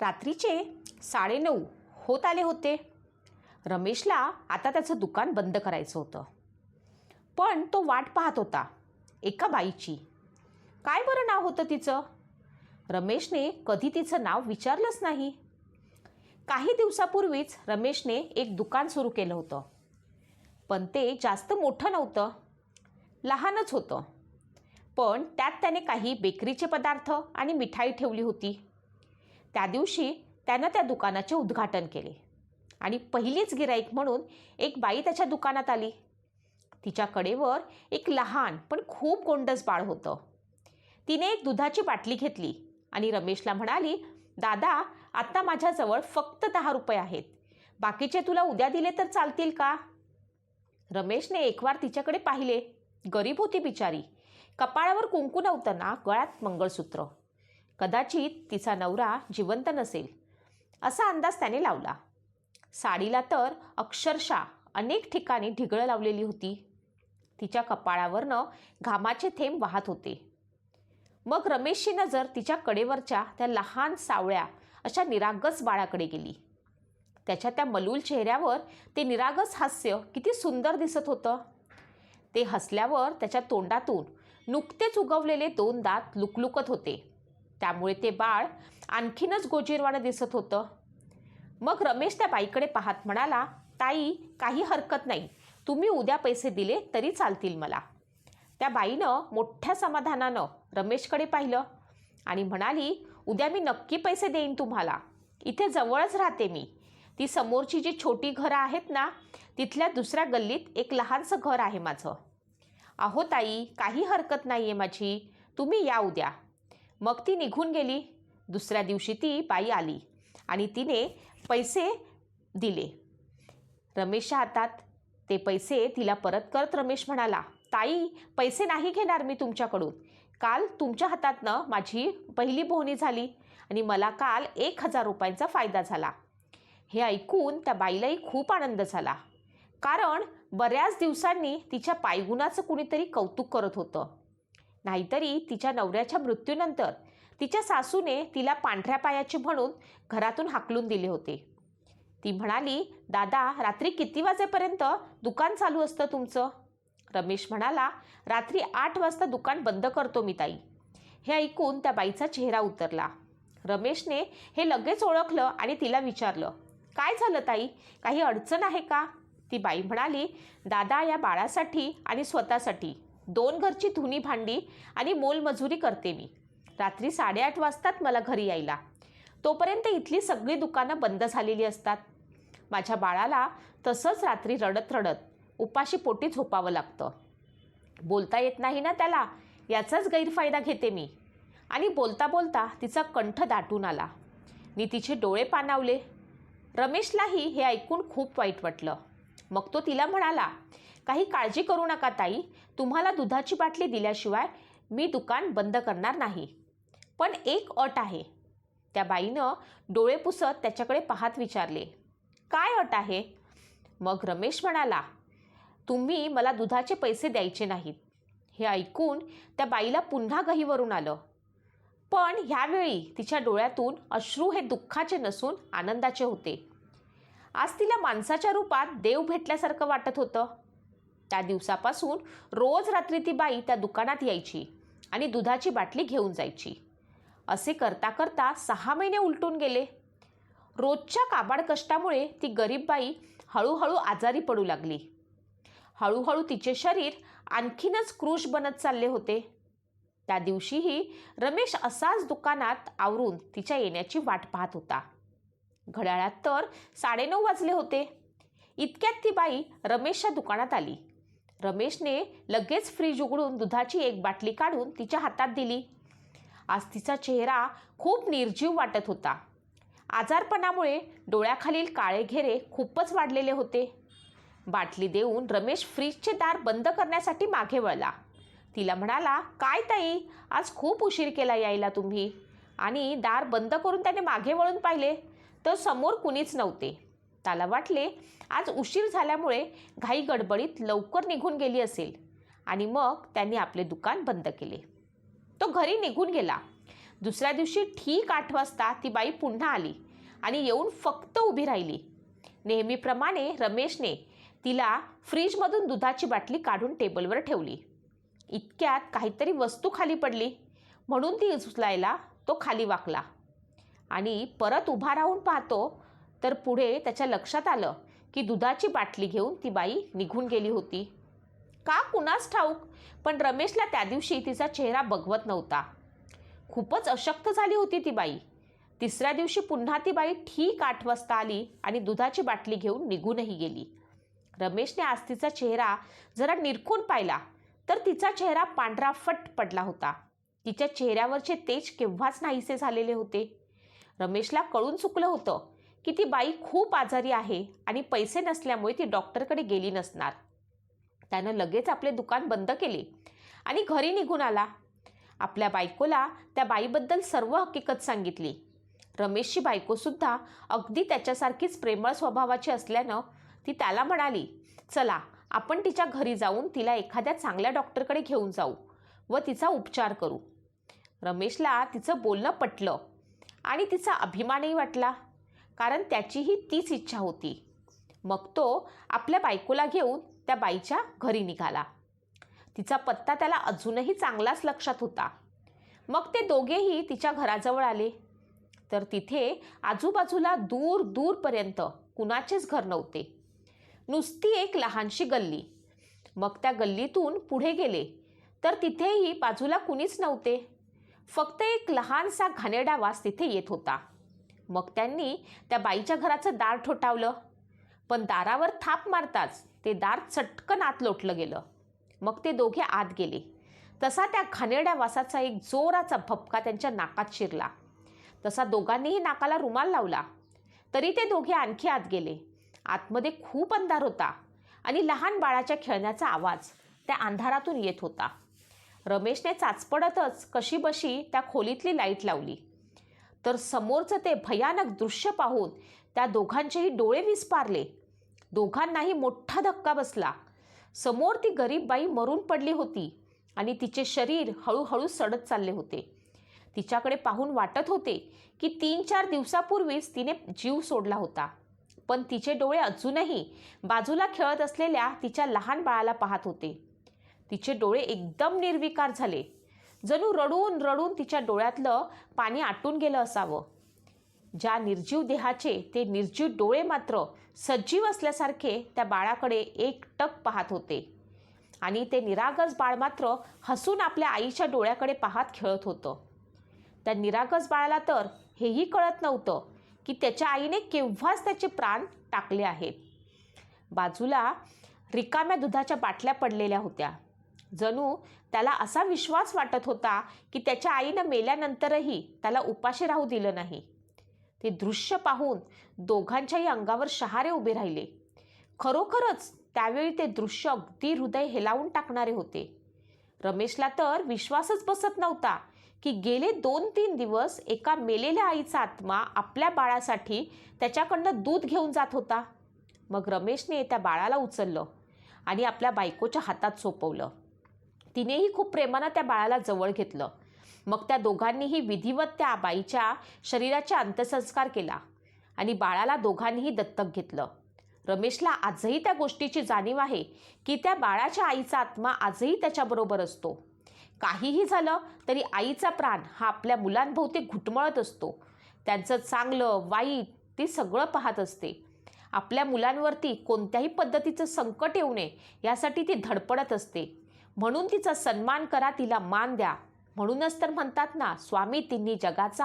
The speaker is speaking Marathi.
रात्रीचे साडेनऊ होत आले होते. रमेशला आता त्याचं दुकान बंद करायचं होतं. पण तो वाट पाहत होता एका बाईची. काय बरं नाव होतं तिचं? रमेशने कधी तिचं नाव विचारलंच नाही. काही दिवसापूर्वीच रमेशने एक दुकान सुरू केलं होतं. पण ते जास्त मोठं नव्हतं लहानच होतं. पण त्यात त्याने काही बेकरीचे पदार्थ आणि मिठाई ठेवली होती. त्या दिवशी त्यानं त्या दुकानाचे उद्घाटन केले. आणि पहिलीच गिराईक म्हणून एक बाई त्याच्या दुकानात आली. तिच्या कडेवर एक लहान पण खूप गोंडस बाळ होतं. तिने एक दुधाची बाटली घेतली आणि रमेशला म्हणाली दादा आत्ता माझ्याजवळ फक्त दहा रुपये आहेत. बाकीचे तुला उद्या दिले तर चालतील का? रमेशने एकवार तिच्याकडे पाहिले. गरीब होती बिचारी. कपाळावर कुंकू नव्हतं ना गळ्यात मंगळसूत्र. कदाचित तिचा नवरा जिवंत नसेल. असा अंदाज त्याने लावला. साडीला तर अक्षरशः अनेक ठिकाणी ढिगळं लावलेली होती. तिच्या कपाळावरनं घामाचे थेंब वाहत होते. मग रमेशची नजर तिच्या कडेवरच्या त्या लहान सावळ्या अशा निरागस बाळाकडे गेली. त्याच्या त्या मलूल चेहऱ्यावर ते निरागस हास्य किती सुंदर दिसत होतं. ते हसल्यावर त्याच्या तोंडातून नुकतेच उगवलेले दोन दात लुकलुकत होते. त्यामुळे ते बाळ आणखीनच गोजीरवाणं दिसत होतं. मग रमेश त्या बाईकडे पाहत म्हणाला ताई काही हरकत नाही. तुम्ही उद्या पैसे दिले तरी चालतील मला. त्या बाईनं मोठ्या समाधानानं रमेशकडे पाहिलं आणि म्हणाली उद्या मी नक्की पैसे देईन तुम्हाला. इथे जवळच राहते मी. ती समोरची जी छोटी घरं आहेत ना तिथल्या दुसऱ्या गल्लीत एक लहानसं घर आहे माझं. अहो ताई काही हरकत नाही आहे माझी. तुम्ही या उद्या. मग ती निघून गेली. दुसऱ्या दिवशी ती बाई आली आणि तिने पैसे दिले. रमेशच्या हातात. ते पैसे तिला परत करत रमेश म्हणाला ताई पैसे नाही घेणार मी तुमच्याकडून. काल तुमच्या हातातनं माझी पहिली बोहणी झाली आणि मला काल एक हजार रुपयांचा फायदा झाला. हे ऐकून त्या बाईलाही खूप आनंद झाला. कारण बऱ्याच दिवसांनी तिच्या पायगुणाचं कुणीतरी कौतुक करत होतं. नाहीतरी तिच्या नवऱ्याच्या मृत्यूनंतर तिच्या सासूने तिला पांढऱ्या पायाची म्हणून घरातून हाकलून दिले होते. ती म्हणाली दादा रात्री किती वाजेपर्यंत दुकान चालू असतं तुमचं? रमेश म्हणाला रात्री आठ वाजता दुकान बंद करतो मी ताई. हे ऐकून त्या बाईचा चेहरा उतरला. रमेशने हे लगेच ओळखलं आणि तिला विचारलं काय झालं ताई? काही अडचण आहे का? ती बाई म्हणाली दादा या बाळासाठी आणि स्वतःसाठी. दोन घरची धुनी भांडी आणि मोलमजुरी करते मी. रात्री साडेआठ वाजतात मला घरी यायला. तोपर्यंत इथली सगळी दुकानं बंद झालेली असतात. माझ्या बाळाला तसंच रात्री रडत रडत उपाशी पोटी झोपावं लागतं. बोलता येत नाही ना त्याला याचाच गैरफायदा घेते मी. आणि बोलता बोलता तिचा कंठ दाटून आला. मी तिचे डोळे पाणावले. रमेशलाही हे ऐकून खूप वाईट वाटलं. मग तो तिला म्हणाला काही काळजी करू नका ताई. तुम्हाला दुधाची बाटली दिल्याशिवाय मी दुकान बंद करणार नाही. पण एक अट आहे. त्या बाईनं डोळे पुसत त्याच्याकडे पाहत विचारले. काय अट आहे? मग रमेश म्हणाला तुम्ही मला दुधाचे पैसे द्यायचे नाहीत. हे ऐकून त्या बाईला पुन्हा गहीवरून आलं. पण ह्यावेळी तिच्या डोळ्यातून अश्रू हे दुःखाचे नसून आनंदाचे होते. आज तिला माणसाच्या रूपात देव भेटल्यासारखं वाटत होतं. त्या दिवसापासून रोज रात्री ती बाई त्या दुकानात यायची आणि दुधाची बाटली घेऊन जायची. असे करता करता सहा महिने उलटून गेले. रोजच्या काबाड कष्टामुळे ती गरीब बाई हळूहळू आजारी पडू लागली. हळूहळू तिचे शरीर आणखीनच क्रूश बनत चालले होते. त्या दिवशीही रमेश असाच दुकानात आवरून तिच्या येण्याची वाट पाहत होता. घड्याळात तर साडेनऊ वाजले होते. इतक्यात ती बाई रमेशच्या दुकानात आली. रमेशने लगेच फ्रीज उघडून दुधाची एक बाटली काढून तिच्या हातात दिली. आज तिचा चेहरा खूप निर्जीव वाटत होता. आजारपणामुळे डोळ्याखालील काळे घेरे खूपच वाढलेले होते. बाटली देऊन रमेश फ्रीजचे दार बंद करण्यासाठी मागे वळला. तिला म्हणाला काय ताई आज खूप उशीर केला यायला तुम्ही. आणि दार बंद करून त्याने मागे वळून पाहिले. तर समोर कुणीच नव्हते. त्याला वाटले आज उशीर झाल्यामुळे घाई गडबडीत लवकर निघून गेली असेल. आणि मग त्यांनी आपले दुकान बंद केले. तो घरी निघून गेला. दुसऱ्या दिवशी ठीक आठ वाजता ती बाई पुन्हा आली आणि येऊन फक्त उभी राहिली. नेहमीप्रमाणे रमेशने तिला फ्रीजमधून दुधाची बाटली काढून टेबलवर ठेवली. इतक्यात काहीतरी वस्तू खाली पडली. म्हणून ती उचलायला तो खाली वाकला आणि परत उभा राहून पाहतो तर पुढे त्याच्या लक्षात आलं की दुधाची बाटली घेऊन ती बाई निघून गेली होती. का कुणास ठाऊक? पण रमेशला त्या दिवशी तिचा चेहरा बघवत नव्हता. खूपच अशक्त झाली होती ती बाई. तिसऱ्या दिवशी पुन्हा ती बाई ठीक आठ वाजता आली आणि दुधाची बाटली घेऊन निघूनही गेली. रमेशने आज तिचा चेहरा जरा निरखून पाहिला तर तिचा चेहरा पांढरा फट पडला होता. तिच्या चेहऱ्यावरचे तेज केव्हाच नाहीसे झालेले होते. रमेशला कळून चुकलं होतं की ती बाई खूप आजारी आहे आणि पैसे नसल्यामुळे ती डॉक्टरकडे गेली नसणार. त्यानं लगेच आपले दुकान बंद केले आणि घरी निघून आला. आपल्या बायकोला त्या बाईबद्दल सर्व हकीकत सांगितली. रमेशची बायकोसुद्धा अगदी त्याच्यासारखीच प्रेमळ स्वभावाची असल्यानं ती त्याला म्हणाली चला आपण तिच्या घरी जाऊन तिला एखाद्या चांगल्या डॉक्टरकडे घेऊन जाऊ व तिचा उपचार करू. रमेशला तिचं बोलणं पटलं आणि तिचा अभिमानही वाटला. कारण त्याचीही तीच इच्छा होती. मग तो आपल्या बायकोला घेऊन त्या बाईच्या घरी निघाला. तिचा पत्ता त्याला अजूनही चांगलाच लक्षात होता. मग ते दोघेही तिच्या घराजवळ आले. तर तिथे आजूबाजूला दूर दूरपर्यंत कुणाचेच घर नव्हते. नुसती एक लहानशी गल्ली. मग त्या गल्लीतून पुढे गेले. तर तिथेही बाजूला कुणीच नव्हते. फक्त एक लहानसा घाणेरडा वास तिथे येत होता. मग त्यांनी त्या बाईच्या घराचं दार ठोठावलं. पण दारावर थाप मारताच ते दार चटकन आत लोटलं गेलं. मग ते दोघे आत गेले. तसा त्या घाणेरड्या वासाचा एक जोराचा भपका त्यांच्या नाकात शिरला. तसा दोघांनीही नाकाला रुमाल लावला. तरी ते दोघे आणखी आत गेले. आतमध्ये खूप अंधार होता आणि लहान बाळाच्या खेळण्याचा आवाज त्या अंधारातून येत होता. रमेशने चाचपडतच कशीबशी त्या खोलीतली लाइट लावली. तर समोरचं ते भयानक दृश्य पाहून त्या दोघांचेही डोळे विस्पारले. दोघांनाही मोठा धक्का बसला. समोर ती गरीब बाई मरून पडली होती आणि तिचे शरीर हळूहळू सडत चालले होते. तिच्याकडे पाहून वाटत होते की तीन चार दिवसापूर्वीच तिने जीव सोडला होता. पण तिचे डोळे अजूनही बाजूला खेळत असलेल्या तिच्या लहान बाळाला पाहत होते. तिचे डोळे एकदम निर्विकार झाले. जणू रडून रडून तिच्या डोळ्यातलं पाणी आटून गेलं असावं. ज्या निर्जीव देहाचे ते निर्जीव डोळे मात्र सजीव असल्यासारखे त्या बाळाकडे एकटक पाहत होते. आणि ते निरागस बाळ मात्र हसून आपल्या आईच्या डोळ्याकडे पाहत खेळत होतं. त्या निरागस बाळाला तर हेही कळत नव्हतं की त्याच्या आईने केव्हाच त्याचे प्राण टाकले आहेत. बाजूला रिकाम्या दुधाच्या बाटल्या पडलेल्या होत्या. जणू त्याला असा विश्वास वाटत होता की त्याच्या आईनं मेल्यानंतरही त्याला उपाशी राहू दिलं नाही. ते दृश्य पाहून दोघांच्याही अंगावर शहारे उभे राहिले. खरोखरच त्यावेळी ते दृश्य अगदी हृदय हेलावून टाकणारे होते. रमेशला तर विश्वासच बसत नव्हता की गेले दोन तीन दिवस एका मेलेल्या आईचा आत्मा आपल्या बाळासाठी त्याच्याकडनं दूध घेऊन जात होता. मग रमेशने त्या बाळाला उचललं आणि आपल्या बायकोच्या हातात सोपवलं. तिनेही खूप प्रेमानं त्या बाळाला जवळ घेतलं. मग त्या दोघांनीही विधिवत त्या बाईच्या शरीराचे अंत्यसंस्कार केला आणि बाळाला दोघांनीही दत्तक घेतलं. रमेशला आजही त्या गोष्टीची जाणीव आहे की त्या बाळाच्या आईचा आत्मा आजही त्याच्याबरोबर असतो. काहीही झालं तरी आईचा प्राण हा आपल्या मुलांभोवती घुटमळत असतो. त्यांचं चांगलं वाईट ते सगळं पाहत असते. आपल्या मुलांवरती कोणत्याही पद्धतीचं संकट येऊ नये यासाठी ती धडपडत असते. म्हणून तिचा सन्मान करा तिला मान द्या. म्हणूनच तर म्हणतात ना स्वामी तिन्ही जगाचा